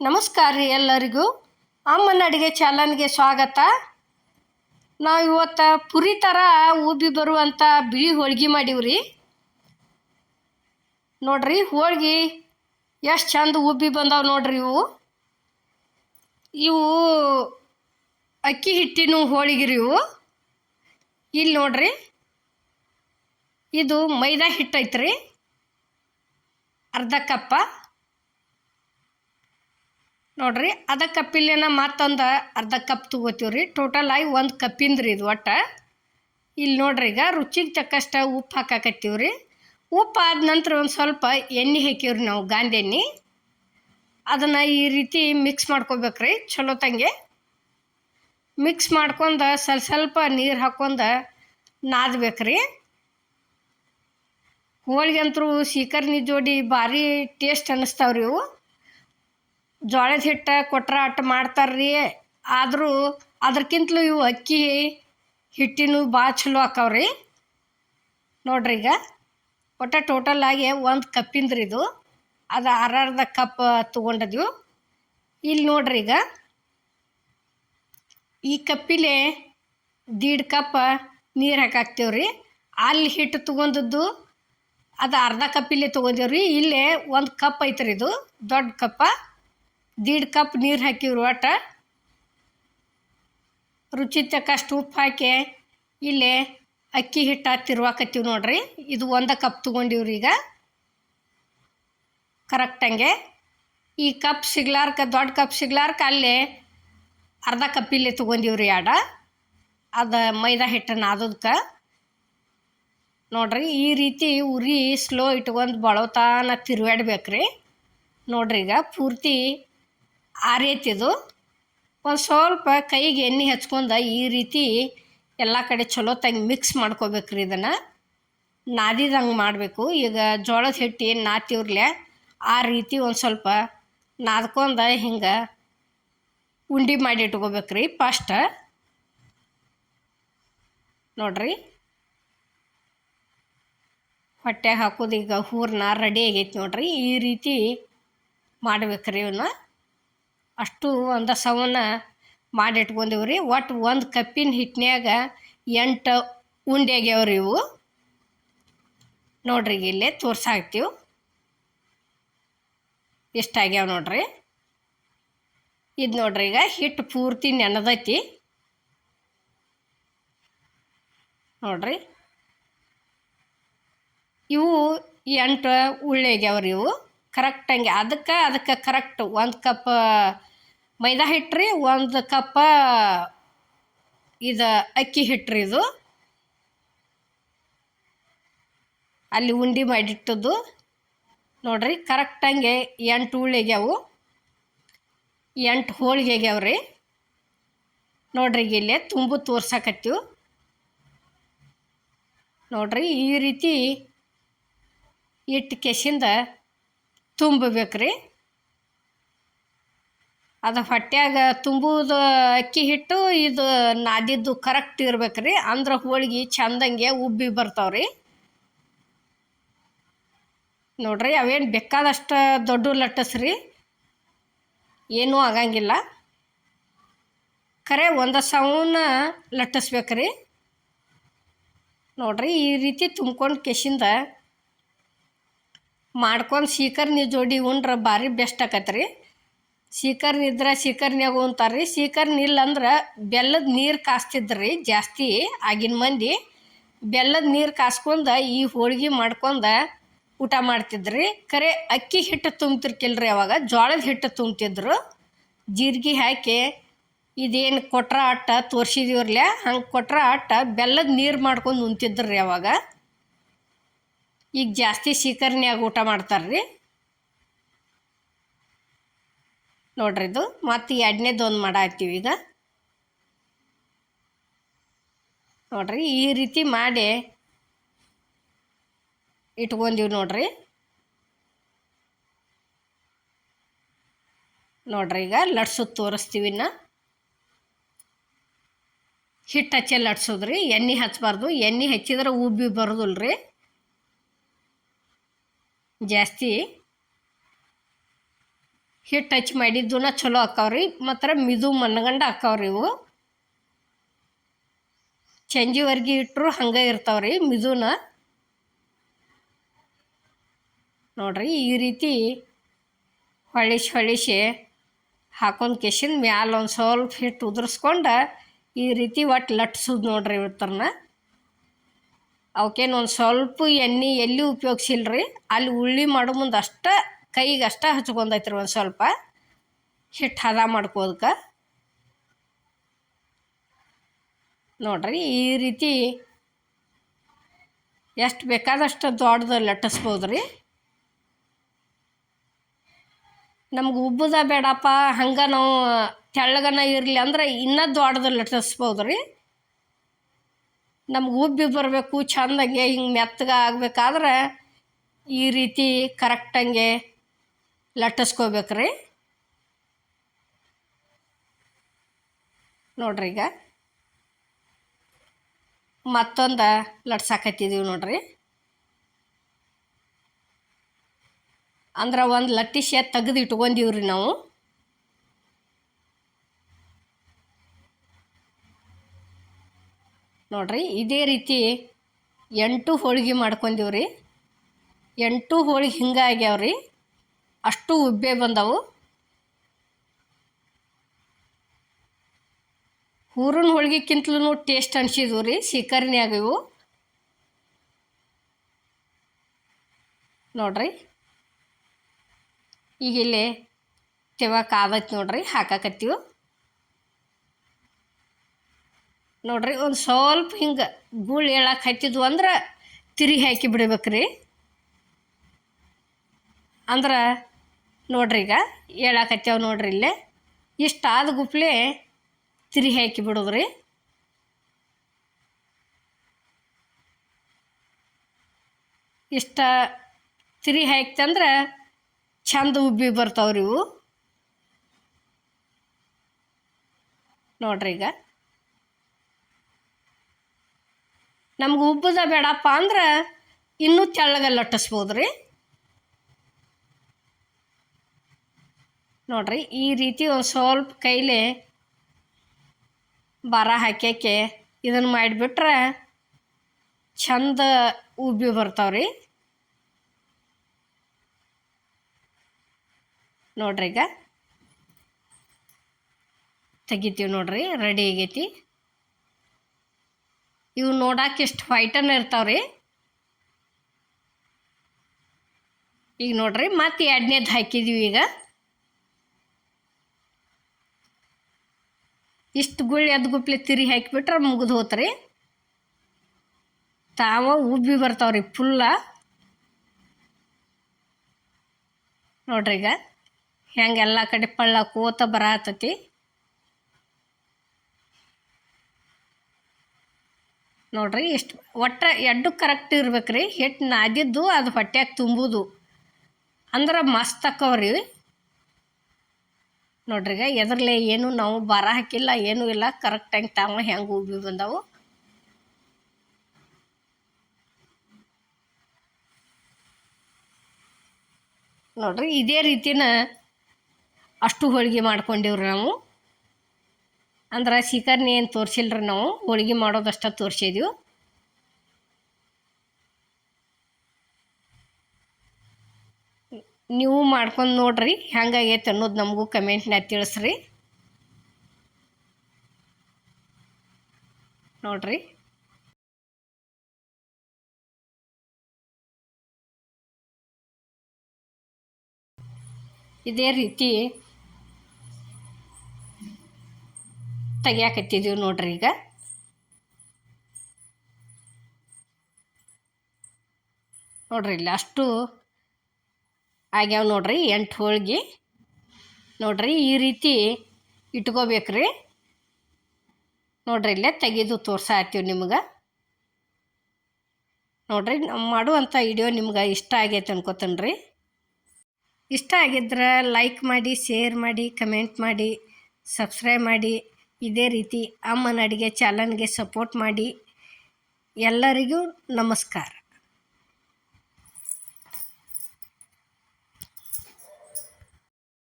ನಮಸ್ಕಾರ ರೀ ಎಲ್ಲರಿಗೂ. ಅಮ್ಮನ ಅಡುಗೆ ಚಾನಲ್ಗೆ ಸ್ವಾಗತ. ನಾವು ಇವತ್ತು ಪುರಿ ಥರ ಉಬ್ಬಿ ಬರುವಂಥ ಬಿಳಿ ಹೋಳ್ಗೆ ಮಾಡೀವ್ರಿ. ನೋಡ್ರಿ ಹೋಳ್ಗೆ ಎಷ್ಟು ಚಂದ ಉಬ್ಬಿ ಬಂದಾವ ನೋಡ್ರಿ ಇವು. ಇವು ಅಕ್ಕಿ ಹಿಟ್ಟಿನ ಹೋಳಿಗೆ ರೀ ಇವು. ಇಲ್ಲಿ ನೋಡ್ರಿ. ಇದು ಮೈದಾ ಹಿಟ್ಟು ಐತ್ರಿ. ಅರ್ಧ ಕಪ್ಪ. ನೋಡ್ರಿ, ಅದ ಕಪ್ಪಿಲ್ಲೇನ ಮತ್ತೊಂದು ಅರ್ಧ ಕಪ್ ತೊಗೋತೀವಿ ರೀ. ಟೋಟಲ್ ಆಗಿ ಒಂದು ಕಪ್ಪಿಂದ ರೀ ಇದು ಒಟ್ಟು. ಇಲ್ಲಿ ನೋಡ್ರಿ ಈಗ ರುಚಿಗೆ ತಕ್ಕಷ್ಟು ಉಪ್ಪು ಹಾಕಾಕತ್ತೀವಿ ರೀ. ಉಪ್ಪು ಆದ ನಂತರ ಒಂದು ಸ್ವಲ್ಪ ಎಣ್ಣೆ ಹಾಕೀವ್ರಿ ನಾವು ಗಾಂಧಿ ಎಣ್ಣೆ. ಅದನ್ನು ಈ ರೀತಿ ಮಿಕ್ಸ್ ಮಾಡ್ಕೋಬೇಕ್ರಿ ಚಲೋ ತಂಗೆ. ಮಿಕ್ಸ್ ಮಾಡ್ಕೊಂಡು ಸ್ವಲ್ಪ ಸ್ವಲ್ಪ ನೀರು ಹಾಕ್ಕೊಂಡು ನಾದ್ಬೇಕ್ರಿ ಹೋಳಿಗೆ ಅಂತರೂ ಸೀಕರ್ನಿ ಜೋಡಿ ಭಾರಿ ಟೇಸ್ಟ್ ಅನ್ನಿಸ್ತಾವ್ರಿ ಇವು. ಜೋಳದ ಹಿಟ್ಟು ಕೊಟ್ರ ಮಾಡ್ತಾರ್ರಿ. ಆದರೂ ಅದಕ್ಕಿಂತಲೂ ಇವು ಅಕ್ಕಿ ಹಿಟ್ಟಿನೂ ಭಾಳ ಚಲೋ ಹಾಕವ್ರಿ ನೋಡ್ರಿ ಈಗ. ಒಟ್ಟು ಟೋಟಲ್ ಆಗಿ ಒಂದು ಕಪ್ಪಿಂದ್ರಿ ಇದು. ಅದು ಅರ್ಧ ಕಪ್ ತೊಗೊಂಡದ್ವು. ಇಲ್ಲಿ ನೋಡ್ರಿ ಈಗ. ಈ ಕಪ್ಪಿಲೆ ದೀಡ್ ಕಪ್ ನೀರು ಹಾಕಾಕ್ತೇವ್ರಿ. ಅಲ್ಲಿ ಹಿಟ್ಟು ತೊಗೊಂಡದ್ದು ಅದು ಅರ್ಧ ಕಪ್ಪಿಲೆ ತೊಗೊಂಡೇವ್ರಿ. ಇಲ್ಲೇ ಒಂದು ಕಪ್ ಐತ್ರಿ ಇದು. ದೊಡ್ಡ ಕಪ್ಪ ದೀಡ್ ಕಪ್ ನೀರು ಹಾಕಿವ್ರಿ ಒಟ್ಟು. ರುಚಿ ತಕ್ಕಷ್ಟು ಉಪ್ಪು ಹಾಕಿ, ಇಲ್ಲಿ ಅಕ್ಕಿ ಹಿಟ್ಟು ತಿರ್ವಾಕತ್ತೀವಿ ನೋಡ್ರಿ. ಇದು ಒಂದು ಕಪ್ ತೊಗೊಂಡಿವ್ರಿ ಈಗ. ಕರೆಕ್ಟಂಗೆ ಈ ಕಪ್ ಸಿಗ್ಲಾರ್ಕ, ದೊಡ್ಡ ಕಪ್ ಸಿಗ್ಲಾರ್ಕ ಅಲ್ಲಿ ಅರ್ಧ ಕಪ್ ಇಲ್ಲಿ ತೊಗೊಂಡಿವ್ರಿ ಆಡ. ಅದು ಮೈದಾ ಹಿಟ್ಟನ್ನು ಅದಕ್ಕೆ ನೋಡ್ರಿ, ಈ ರೀತಿ ಉರಿ ಸ್ಲೋ ಇಟ್ಕೊಂಡು ಬಳೋತಾನ ತಿರುವಾಡ್ಬೇಕ್ರಿ ನೋಡ್ರಿ ಈಗ ಪೂರ್ತಿ ಆರೈತಿದು ಒಂದು ಸ್ವಲ್ಪ ಕೈಗೆ ಎಣ್ಣೆ ಹಚ್ಕೊಂಡು ಈ ರೀತಿ ಎಲ್ಲ ಕಡೆ ಚಲೋ ತಂಗೆ ಮಿಕ್ಸ್ ಮಾಡ್ಕೋಬೇಕ್ರಿ ಇದನ್ನು. ನಾದಿದಂಗೆ ಮಾಡಬೇಕು. ಈಗ ಜೋಳದ ಹಿಟ್ಟು ಏನು ನಾತಿವ್ರಲೆ ಆ ರೀತಿ ಒಂದು ಸ್ವಲ್ಪ ನಾದ್ಕೊಂಡು ಹಿಂಗೆ ಉಂಡೆ ಮಾಡಿ ಇಟ್ಕೋಬೇಕ್ರಿ ಫಸ್ಟ್ ನೋಡ್ರಿ. ಹೊಟ್ಟೆ ಹಾಕೋದು ಈಗ ಹೂರ್ನ ರೆಡಿ ಆಗೈತೆ ನೋಡ್ರಿ. ಈ ರೀತಿ ಮಾಡ್ಬೇಕ್ರಿ ಇವನ್ನ ಅಷ್ಟು ಒಂದು ಸವನ್ನ ಮಾಡಿ ರೀ ಒಟ್ಟು ಒಂದು ಕಪ್ಪಿನ ಹಿಟ್ಟಿನ್ಯಾಗ ಎಂಟು ಉಂಡೆ ಆಗ್ಯಾವ್ರಿ ಇವು. ನೋಡ್ರಿ ಇಲ್ಲೇ ತೋರ್ಸಾಕ್ತೀವಿ. ಇಷ್ಟು ಆಗ್ಯಾವ ನೋಡ್ರಿ. ಇದು ನೋಡ್ರಿ ಈಗ ಹಿಟ್ಟು ಪೂರ್ತಿ ನೆನದೈತಿ. ನೋಡ್ರಿ. ಇವು ಎಂಟು ಉಳ್ಳೆಗ್ಯಾವ್ರಿ ಇವು. ಕರೆಕ್ಟಂಗೆ ಅದಕ್ಕೆ ಅದಕ್ಕೆ ಕರೆಕ್ಟ್ ಒಂದು ಕಪ್ ಮೈದಾ ಹಿಟ್ಟು ರೀ, ಒಂದು ಕಪ್ಪ ಇದು ಅಕ್ಕಿ ಹಿಟ್ಟು ಇದು. ಅಲ್ಲಿ ಉಂಡೆ ಮಾಡಿಟ್ಟದ್ದು. ನೋಡ್ರಿ ಕರೆಕ್ಟಂಗೆ ಎಂಟು ಉಳ್ಳಿ ಆಗ್ಯಾವು. ಎಂಟು ಹೋಳಿಗೆ ರೀ. ನೋಡ್ರಿ, ಈಗ ಇಲ್ಲೇ ತುಂಬು ತೋರ್ಸಕತ್ತೀವಿ. ನೋಡ್ರಿ, ಈ ರೀತಿ ಇಟ್ಟು ಕೆಸಿಂದ ತುಂಬಬೇಕ್ರಿ. ಅದು ಹೊಟ್ಯಾಗ ತುಂಬುವುದು ಅಕ್ಕಿ ಹಿಟ್ಟು, ಇದು ನಾದಿದ್ದು ಕರೆಕ್ಟ್ ಇರ್ಬೇಕ್ರಿ. ಅಂದ್ರೆ ಹೋಳಿಗೆ ಚಂದಂಗೆ ಉಬ್ಬಿ ಬರ್ತಾವ್ರಿ. ನೋಡ್ರಿ, ಅವೇನು ಬೇಕಾದಷ್ಟು ದೊಡ್ಡ ಲಟ್ಟಸ್ರಿ. ಏನೂ ಆಗಂಗಿಲ್ಲ. ಖರೆ ಒಂದು ಸೌನ ಲಟ್ಟಿಸ್ಬೇಕ್ರಿ. ನೋಡ್ರಿ, ಈ ರೀತಿ ತುಂಬ್ಕೊಂಡು ಕೆಸಿಂದ ಮಾಡ್ಕೊಂಡು ಸೀಕರ್ನಿ ಜೋಡಿ ಉಂಡ್ರೆ ಭಾರಿ ಬೆಸ್ಟ್ ಆಕತ್ರಿ. ಸೀಕರ್ನ ಇದ್ರೆ ಸೀಕರ್ನ್ಯಾಗ ಉಣ್ತಾರೆ ರೀ ಸೀಕರ್ನಿ ಇಲ್ಲ ಅಂದ್ರೆ ಬೆಲ್ಲದ ನೀರು ಕಾಸ್ತಿದ್ರಿ ಜಾಸ್ತಿ ಆಗಿನ ಮಂದಿ. ಬೆಲ್ಲದ ನೀರು ಕಾಸ್ಕೊಂಡ ಈ ಹೋಳ್ಗೆ ಮಾಡ್ಕೊಂಡು ಊಟ ಮಾಡ್ತಿದ್ರಿ. ಖರೆ ಅಕ್ಕಿ ಹಿಟ್ಟು ತುಂಬ್ತಿರ್ಕಿಲ್ರಿ ಅವಾಗ ಜೋಳದ ಹಿಟ್ಟು ತುಂಬ್ತಿದ್ರು. ಜೀರಿಗೆ ಹಾಕಿ ಇದೇನು ಕೊಟ್ರ ಅಟ್ಟ ತೋರ್ಸಿದೀವ್ರಲ್ಲ ಹಂಗೆ ಕೊಟ್ರ ಅಟ್ಟ ಬೆಲ್ಲದ ನೀರು ಮಾಡ್ಕೊಂಡು ಉಣ್ತಿದ್ರಿ ಅವಾಗ. ಈಗ ಜಾಸ್ತಿ ಸೀಕರ್ನ್ಯಾಗ ಊಟ ಮಾಡ್ತಾರೆ ರೀ ನೋಡ್ರಿ ಇದು. ಮತ್ತು ಎರಡನೇದು ಒಂದು ಮಾಡಾಕ್ತೀವಿ ಈಗ. ನೋಡ್ರಿ ಈ ರೀತಿ ಮಾಡಿ ಇಟ್ಕೊಂಡಿವಿ ನೋಡ್ರಿ. ನೋಡ್ರಿ ಈಗ ಲಟ್ಸು ತೋರಿಸ್ತೀವಿ ಇನ್ನು. ಹಿಟ್ಟು ಹಚ್ಚಿ ಲಟ್ಸೋದ್ರಿ. ಎಣ್ಣೆ ಹಚ್ಚಬಾರ್ದು ಎಣ್ಣೆ ಹಚ್ಚಿದ್ರೆ ಉಬ್ಬಿ ಬರೋದಿಲ್ಲ ರೀ ಜಾಸ್ತಿ ಹಿಟ್ಟು ಟಚ್ ಮಾಡಿದ್ದೂನ ಚಲೋ ಹಾಕವ್ರಿ. ಮಾತ್ರ ಮಿದು ಮನ್ಗಂಡ ಹಾಕವ್ರಿ ಇವು. ಚಂಜಿವರ್ಗಿ ಇಟ್ಟರು ಹಂಗೆ ಇರ್ತಾವ್ರಿ ಮಿದುನ. ನೋಡ್ರಿ ಈ ರೀತಿ ಹೊಳಿಸಿ ಹೊಳಿಸಿ ಹಾಕೊಂಡು ಕೆಸಿನ ಮ್ಯಾಲ ಒಂದು ಸ್ವಲ್ಪ ಹಿಟ್ಟು ಉದುರಿಸ್ಕೊಂಡು ಈ ರೀತಿ ಒಟ್ಟು ಲಟ್ಸೋದು ನೋಡ್ರಿ ಇವತ್ತರನ್ನ ಅವಕ್ಕೇನು ಸ್ವಲ್ಪ ಎಣ್ಣೆ ಎಲ್ಲಿ ಉಪಯೋಗಿಸಿಲ್ರಿ? ಅಲ್ಲಿ ಉಳ್ಳಿ ಮಾಡೋ ಮುಂದೆ ಅಷ್ಟ ಕೈಗೆ ಅಷ್ಟ ಹಚ್ಕೊಂಡೈತ್ರಿ ಒಂದು ಸ್ವಲ್ಪ. ಹಿಟ್ಟು ಹದ ಮಾಡ್ಕೋದಕ್ಕೆ ನೋಡ್ರಿ ಈ ರೀತಿ ಎಷ್ಟು ಬೇಕಾದಷ್ಟು ದೊಡ್ಡದು ಲಟ್ಟಿಸ್ಬೋದು ರೀ ನಮ್ಗೆ ಉಬ್ಬದ ಬೇಡಪ್ಪ, ಹಂಗೆ ನಾವು ತೆಳ್ಳಗನ ಇರಲಿ ಅಂದ್ರೆ ಇನ್ನೂ ದೊಡ್ಡದು ಲಟ್ಟಿಸ್ಬೋದು ರೀ ನಮ್ಗೆ ಉಬ್ಬಿ ಬರಬೇಕು, ಚಂದಂಗೆ ಹಿಂಗೆ ಮೆತ್ತಗೆ ಆಗಬೇಕಾದ್ರೆ ಈ ರೀತಿ ಕರೆಕ್ಟಂಗೆ ಲಟ್ಟಿಸ್ಕೋಬೇಕ್ರಿ. ನೋಡ್ರಿ ಈಗ. ಮತ್ತೊಂದು ಲಟ್ಸಾಕತ್ತಿದ್ದೀವಿ ನೋಡ್ರಿ. ಅಂದ್ರೆ ಒಂದು ಲಟ್ಟಿಸಿ ತೆಗೆದು ಇಟ್ಕೊಂಡಿವ್ರಿ ನಾವು. ನೋಡ್ರಿ, ಇದೇ ರೀತಿ ಎಂಟು ಹೋಳಿಗೆ ಮಾಡ್ಕೊಂಡೀವ್ರಿ. ಎಂಟು ಹೋಳಿಗೆ ಹಿಂಗೆ ಆಗ್ಯಾವ್ರಿ. ಅಷ್ಟು ಉಬ್ಬೆ ಬಂದವು. ಹೂರಣ ಹೋಳಿಗೆಕ್ಕಿಂತಲೂ ಟೇಸ್ಟ್ ಅನ್ಸಿದ್ವು ರೀ, ಸೀಕರ್ಣಿ ಆಗಿವು ನೋಡ್ರಿ, ಈಗ ಇಲ್ಲಿ ತೆವ ಕಾದೈತಿ ನೋಡ್ರಿ, ಹಾಕಾಕತ್ತೀವಿ. ನೋಡ್ರಿ, ಒಂದು ಸ್ವಲ್ಪ ಹಿಂಗೆ ಗೂಳು ಹೇಳಕ್ಕೆ ಹತ್ತಿದ್ವು ಅಂದ್ರೆ ತಿರಿ ಹಾಕಿ ಬಿಡ್ಬೇಕ್ರಿ. ಅಂದ್ರೆ ನೋಡ್ರಿ ಈಗ ಹೇಳಕತ್ತೇವೆ ನೋಡ್ರಿ ಇಲ್ಲೇ. ಇಷ್ಟು ಆದ ಗುಪ್ಲೆ ತಿರಿ ಹಾಕಿ ಬಿಡೋದ್ರಿ. ಇಷ್ಟ ತಿರಿ ಹಾಕ್ತಂದ್ರೆ ಚಂದ ಉಬ್ಬಿ ಬರ್ತಾವ್ರಿ ಇವು. ನೋಡ್ರಿ ಈಗ. ನಮ್ಗೆ ಉಬ್ಬದ ಬೇಡಪ್ಪ ಅಂದ್ರೆ ಇನ್ನೂ ತೆಳ್ಳಗೆ ಲಟ್ಟಿಸ್ಬೋದು ರೀ ನೋಡ್ರಿ, ಈ ರೀತಿ ಸ್ವಲ್ಪ ಕೈಲಿ ಬರ ಹಾಕ್ಯಕ್ಕೆ ಇದನ್ನು ಮಾಡಿಬಿಟ್ರೆ ಚಂದ ಉಬ್ಬಿ ಬರ್ತಾವ್ರಿ. ನೋಡ್ರಿ ಈಗ ತೆಗಿತೀವಿ ನೋಡ್ರಿ ರೆಡಿ ಆಗೈತಿ. ಇವು ನೋಡಕ್ಕೆ ಎಷ್ಟು ವೈಟನ್ ಇರ್ತಾವ್ರಿ. ಈಗ ನೋಡ್ರಿ, ಮತ್ತೆ ಎರಡನೇದು ಹಾಕಿದೀವಿ ಈಗ. ಇಷ್ಟು ಗುಳ್ಳಿ ಅದು ಗುಪ್ಲೆ ತಿರಿ ಹಾಕಿಬಿಟ್ರೆ ಮುಗಿದು ಹೋತ್ರಿ. ತಾವ ಉಬ್ಬಿ ಬರ್ತಾವ್ರಿ ಫುಲ್ಲ ನೋಡ್ರಿ ಈಗ ಹೆಂಗೆಲ್ಲ ಕಡೆ ಪಳ್ಳ ಕೂತ ಬರತತಿ. ನೋಡ್ರಿ ಇಷ್ಟು ಒಟ್ಟು ಎಡ್ಡು ಕರೆಕ್ಟ್ ಇರ್ಬೇಕು ರೀ ಹಿಟ್ಟು ನಾದಿದ್ದು ಅದು ಹೊಟ್ಯಾಗ ತುಂಬುದು. ಅಂದ್ರೆ ಮಸ್ತ್ ಅಕ್ಕವ್ರಿ. ನೋಡ್ರಿ ಈಗ ಎದ್ರಲೆ ಏನು ನಾವು ಬರ ಹಾಕಿಲ್ಲ, ಏನೂ ಇಲ್ಲ ಕರೆಕ್ಟಾಗಿ ತಾವ ಹೆಂಗೆ ಉಬ್ಬಿ ಬಂದವು. ನೋಡ್ರಿ, ಇದೇ ರೀತಿನ ಅಷ್ಟು ಹೋಳಿಗೆ ಮಾಡ್ಕೊಂಡಿವ್ರಿ ನಾವು. ಅಂದ್ರೆ ಸೀಕರ್ನಿ ಏನು ತೋರಿಸಿಲ್ರಿ ನಾವು? ಹೋಳಿಗೆ ಮಾಡೋದಷ್ಟ ತೋರಿಸಿದ್ವಿ. ನೀವು ಮಾಡ್ಕೊಂಡು ನೋಡ್ರಿ ಹೆಂಗಾಗೈತೆ ಅನ್ನೋದು ನಮಗೂ ಕಮೆಂಟ್ನಾಗ ತಿಳಿಸ್ರಿ. ನೋಡ್ರಿ. ಇದೇ ರೀತಿ ತೆಗಿಯಾಕತ್ತಿದ್ದೀವಿ ನೋಡ್ರಿ ಈಗ. ನೋಡ್ರಿ ಇಲ್ಲಿ ಅಷ್ಟು ಆಗ್ಯಾವ ನೋಡ್ರಿ ಎಂಟು ಹೋಳ್ಗೆ. ನೋಡ್ರಿ ಈ ರೀತಿ ಇಟ್ಕೋಬೇಕ್ರಿ. ನೋಡ್ರಿ ಇಲ್ಲೇ ತೆಗೆದು ತೋರ್ಸಾತೀವಿ ನಿಮ್ಗೆ. ನೋಡ್ರಿ ನಮ್ಮ ಮಾಡುವಂಥ ವಿಡಿಯೋ ನಿಮ್ಗೆ ಇಷ್ಟ ಆಗೈತೆ ಅನ್ಕೋತೀನಿ ರೀ ಇಷ್ಟ ಆಗಿದ್ರೆ ಲೈಕ್ ಮಾಡಿ, ಶೇರ್ ಮಾಡಿ, ಕಮೆಂಟ್ ಮಾಡಿ, ಸಬ್ಸ್ಕ್ರೈಬ್ ಮಾಡಿ. ಇದೇ ರೀತಿ ಅಮ್ಮನ ಅಡುಗೆ ಚಾನಲ್ಗೆ ಸಪೋರ್ಟ್ ಮಾಡಿ ಎಲ್ಲರಿಗೂ ನಮಸ್ಕಾರ.